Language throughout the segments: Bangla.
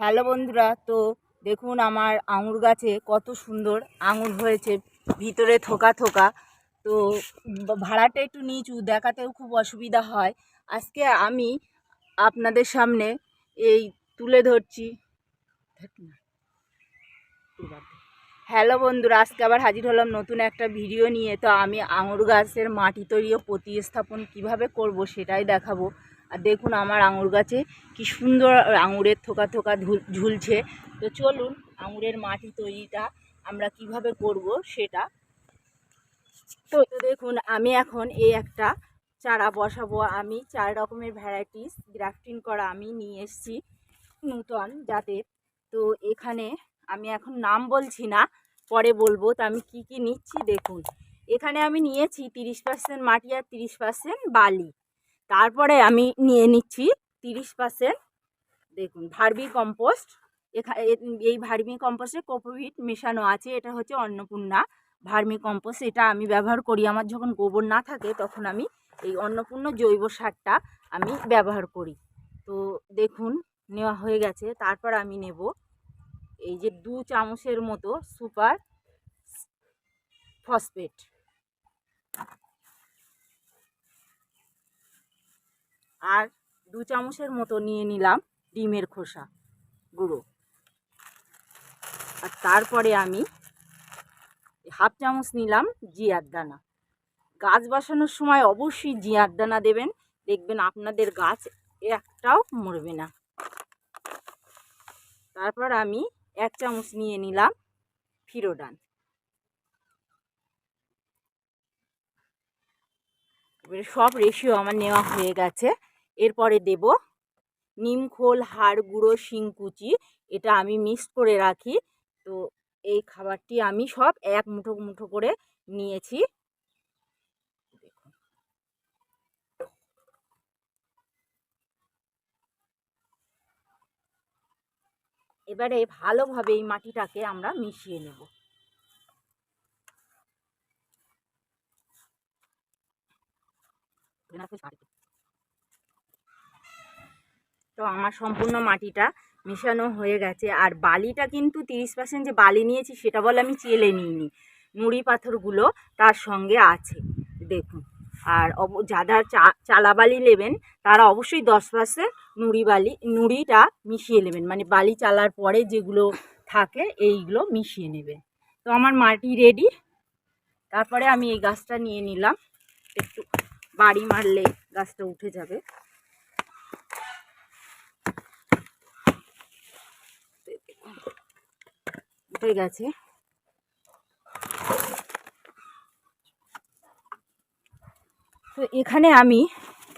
হ্যালো বন্ধুরা, তো দেখুন আমার আঙুর গাছে কত সুন্দর আঙুর হয়েছে, ভিতরে থোকা থোকা। তো ভাড়াটা একটু নিচু, দেখাতেও খুব অসুবিধা হয়। আজকে আমি আপনাদের সামনে এই তুলে ধরছি। হ্যালো বন্ধুরা, আজকে আবার হাজির হলাম নতুন একটা ভিডিও নিয়ে। তো আমি আঙুর গাছের মাটি তৈরি ও প্রতিস্থাপন কীভাবে করব সেটাই দেখাবো। আর দেখুন আমার আঙুর গাছে কি সুন্দর আঙুরের থোকা থোকা ঝুলছে। তো চলুন আঙুরের মাটি তৈরিটা আমরা কীভাবে করব সেটা। তো দেখুন, আমি এখন এই একটা চারা বসাবো। আমি চার রকমের ভ্যারাইটিস গ্রাফটিং করা আমি নিয়ে এসেছি নূতন জাতের তো এখানে আমি এখন নাম বলছি না, পরে বলব। তো আমি কি কি নিচ্ছি দেখুন। এখানে আমি নিয়েছি তিরিশ পার্সেন্ট মাটি আর তিরিশ পার্সেন্ট বালি। তারপরে আমি নিয়ে নিচ্ছি তিরিশ পার্সেন্ট দেখুন, ভার্মি কম্পোস্ট। এই ভার্মি কম্পোস্টে কোকোভিট মেশানো আছে, এটা হচ্ছে অন্নপূর্ণা ভার্মি কম্পোস্ট। এটা আমি ব্যবহার করি, আমার যখন গোবর না থাকে তখন আমি এই অন্নপূর্ণ জৈব সারটা আমি ব্যবহার করি। তো দেখুন, নেওয়া হয়ে গেছে। তারপর আমি নেব এই যে দু চামচের মতো সুপার ফসফেট। আর দু চামচের মতো নিয়ে নিলাম ডিমের খোসা গুঁড়ো। আর তারপরে আমি হাফ চামচ নিলাম জিয়ার দানা। গাছ বসানোর সময় অবশ্যই জিয়ার দানা দেবেন। দেখবেন আপনাদের গাছ একটাও মরবে না। তারপর আমি এক চামচ নিয়ে নিলাম ফিরোডান। এবারে সব রেশিও আমার নেওয়া হয়ে গেছে। এরপরে দেব নিম খোল, হাড় গুঁড়ো শিংকুচি এটা আমি মিক্স করে রাখি। তো এই খাবারটি আমি সব এক মুঠো মুঠো করে নিয়েছি। এবারে ভালোভাবে এই মাটিটাকে আমরা মিশিয়ে নেব। তো আমার সম্পূর্ণ মাটিটা মেশানো হয়ে গেছে। আর বালিটা কিন্তু তিরিশ পার্সেন্ট যে বালি নিয়েছি সেটা বলে আমি চেলে নিইনি। নুড়ি পাথরগুলো তার সঙ্গে আছে, দেখুন। আর যারা চালা বালি নেবেন, তারা অবশ্যই দশ পার্সেন্ট নুড়ি বালি, নুড়িটা মিশিয়ে নেবেন। মানে বালি চালার পরে যেগুলো থাকে, এইগুলো মিশিয়ে নেবেন। তো আমার মাটি রেডি তারপরে আমি এই গাছটা নিয়ে নিলাম। একটু বাড়ি মারলে গাছটা উঠে যাবে। উঠে গেছে। তো এখানে আমি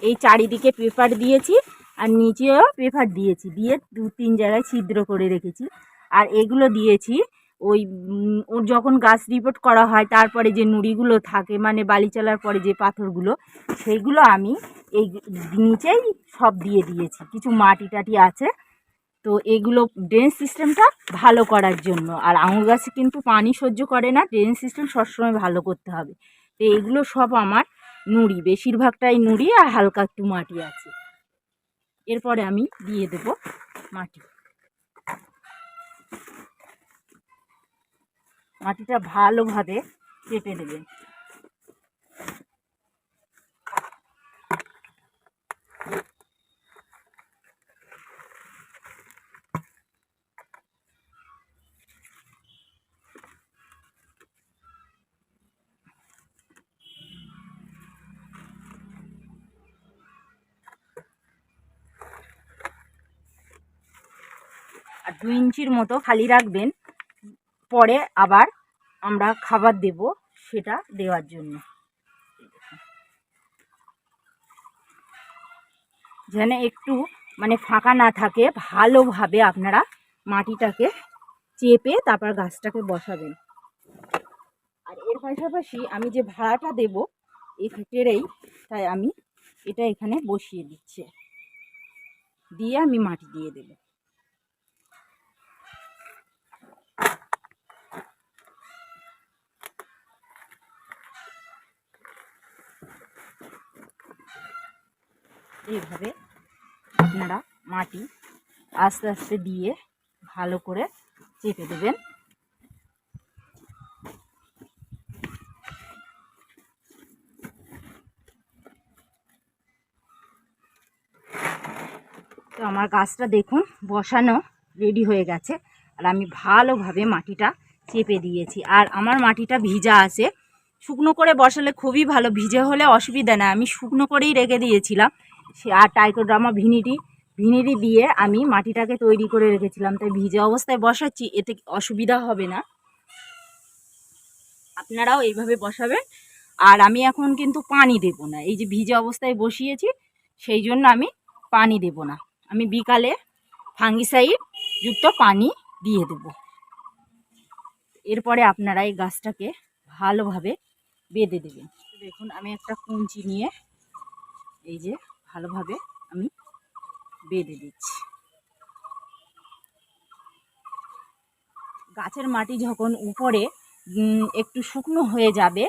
এই চারিদিকে পেপার দিয়েছি আর নিচেও পেপার দিয়েছি, দিয়ে দু তিন জায়গায় ছিদ্র করে রেখেছি। আর এগুলো দিয়েছি ওই ওর যখন গাছ রিপোর্ট করা হয়, তারপরে যে নুড়িগুলো থাকে মানে বালি চলার পরে যে পাথরগুলো সেইগুলো আমি এই নিচেই সব দিয়ে দিয়েছি। কিছু মাটি টাটি আছে তো এগুলো ড্রেন সিস্টেমটা ভালো করার জন্য। আর আঙুর গাছে কিন্তু পানি সহ্য করে না ড্রেন সিস্টেম সবসময় ভালো করতে হবে। তো এগুলো সব আমার নুড়ি, বেশিরভাগটাই নুড়ি আর হালকা একটু মাটি আছে। এরপরে আমি দিয়ে দেব মাটি। মাটিটা ভালোভাবে চেপে দেবেন দু ইঞ্চির মতো খালি রাখবেন। পরে আবার আমরা খাবার দেব সেটা দেওয়ার জন্য। যেন একটু মানে ফাঁকা না থাকে, ভালোভাবে আপনারা মাটিটাকে চেপে তারপর গাছটাকে বসাবেন। আর এর পাশাপাশি আমি যে ভাড়াটা দেব, এই ক্ষেত্রেই তাই আমি এটা এখানে বসিয়ে দিচ্ছি। দিয়ে আমি মাটি দিয়ে দেবো। এইভাবে আপনারা মাটি আস্তে আস্তে দিয়ে ভালো করে চেপে দেবেন। তো আমার গাছটা দেখুন বসানো রেডি হয়ে গেছে আর আমি ভালোভাবে মাটিটা চেপে দিয়েছি। আর আমার মাটিটা ভিজা আছে, শুকনো করে বসালে খুবই ভালো, ভিজে হলে অসুবিধা না, আমি শুকনো করেই রেখে দিয়েছিলাম। আর টাইকোড্রামা ভিনিটি ভিনিটি দিয়ে আমি মাটিটাকে তৈরি করে রেখেছিলাম। তাই ভিজে অবস্থায় বসাচ্ছি, এতে অসুবিধা হবে না। আপনারাও এইভাবে বসাবেন। আর আমি এখন কিন্তু পানি দেব না। এই যে ভিজে অবস্থায় বসিয়েছি, সেই জন্য আমি পানি দেব না। আমি বিকালে ফাঙ্গিসাইড যুক্ত পানি দিয়ে দেব। এরপরে আপনারা এই গাছটাকে ভালোভাবে বেঁধে দেবেন। দেখুন, আমি একটা কুঞ্চি নিয়ে এই যে ভালোভাবে আমি বেঁধে দিচ্ছি। গাছের মাটি যখন উপরে একটু শুকনো হয়ে যাবে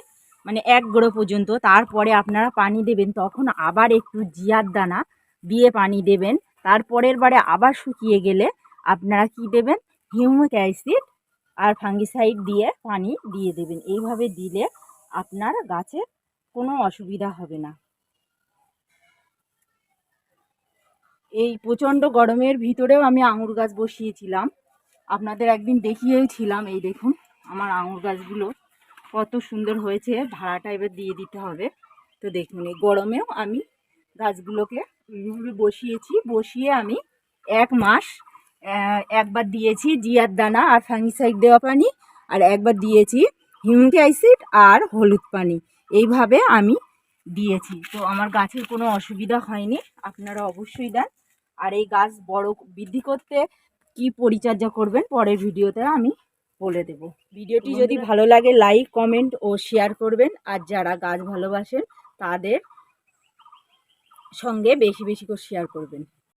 মানে এক গোড়ো পর্যন্ত, তারপরে আপনারা পানি দেবেন, তখন আবার একটু জিয়ার দানা দিয়ে পানি দেবেন। তারপরের বারে আবার শুকিয়ে গেলে আপনারা কি দেবেন? হিউমিক অ্যাসিড আর ফাঙ্গিসাইড দিয়ে পানি দিয়ে দেবেন। এইভাবে দিলে আপনার গাছের কোনো অসুবিধা হবে না। এই প্রচণ্ড গরমের ভিতরেও আমি আঙুর গাছ বসিয়েছিলাম। আপনাদের একদিন দেখিয়েছিলাম এই দেখুন আমার আঙুর গাছগুলো কত সুন্দর হয়েছে, ভাড়াটা এবার দিয়ে দিতে হবে। তো দেখুন, এই গরমেও আমি গাছগুলোকে বসিয়েছি, বসিয়ে আমি এক মাস একবার দিয়েছি জিয়ার দানা আর ফাঙ্গিসাইড দেওয়া পানি, আর একবার দিয়েছি হিউমিক অ্যাসিড আর হলুদ পানি। এইভাবে আমি দিয়েছি। তো আমার গাছের কোনো অসুবিধা হয়নি, আপনারা অবশ্যই দেন। আর এই গাছ বড় বৃদ্ধি করতে কি পরিচর্যা করবেন পরের ভিডিওতে আমি বলে দেব। ভিডিওটি যদি ভালো লাগে লাইক কমেন্ট ও শেয়ার করবেন। আর যারা গাছ ভালোবাসেন তাদের সঙ্গে বেশি বেশি করে শেয়ার করবেন।